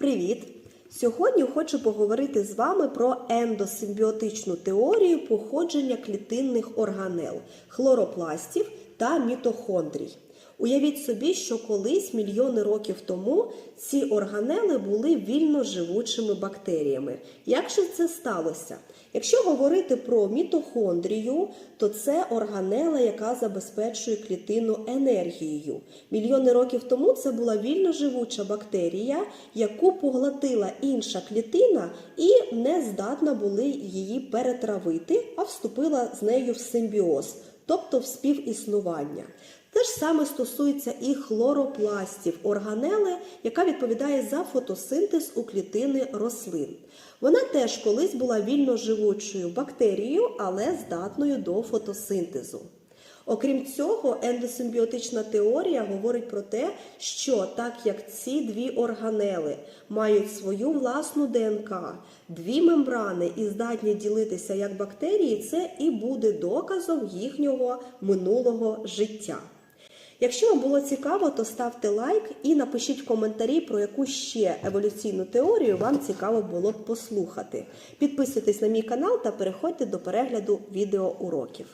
Привіт! Сьогодні хочу поговорити з вами про ендосимбіотичну теорію походження клітинних органел, хлоропластів та мітохондрій. Уявіть собі, що колись мільйони років тому ці органели були вільно живучими бактеріями. Як же це сталося? Якщо говорити про мітохондрію, то це органела, яка забезпечує клітину енергією. Мільйони років тому це була вільно живуча бактерія, яку поглотила інша клітина і не здатна були її перетравити, а вступила з нею в симбіоз, тобто в співіснування. Те ж саме стосується і хлоропластів органели, яка відповідає за фотосинтез у клітини рослин. Вона теж колись була вільно живучою бактерією, але здатною до фотосинтезу. Окрім цього, ендосимбіотична теорія говорить про те, що так як ці дві органели мають свою власну ДНК, дві мембрани і здатні ділитися як бактерії, це і буде доказом їхнього минулого життя. Якщо вам було цікаво, то ставте лайк і напишіть в коментарі, про яку ще еволюційну теорію вам цікаво було б послухати. Підписуйтесь на мій канал та переходьте до перегляду відеоуроків.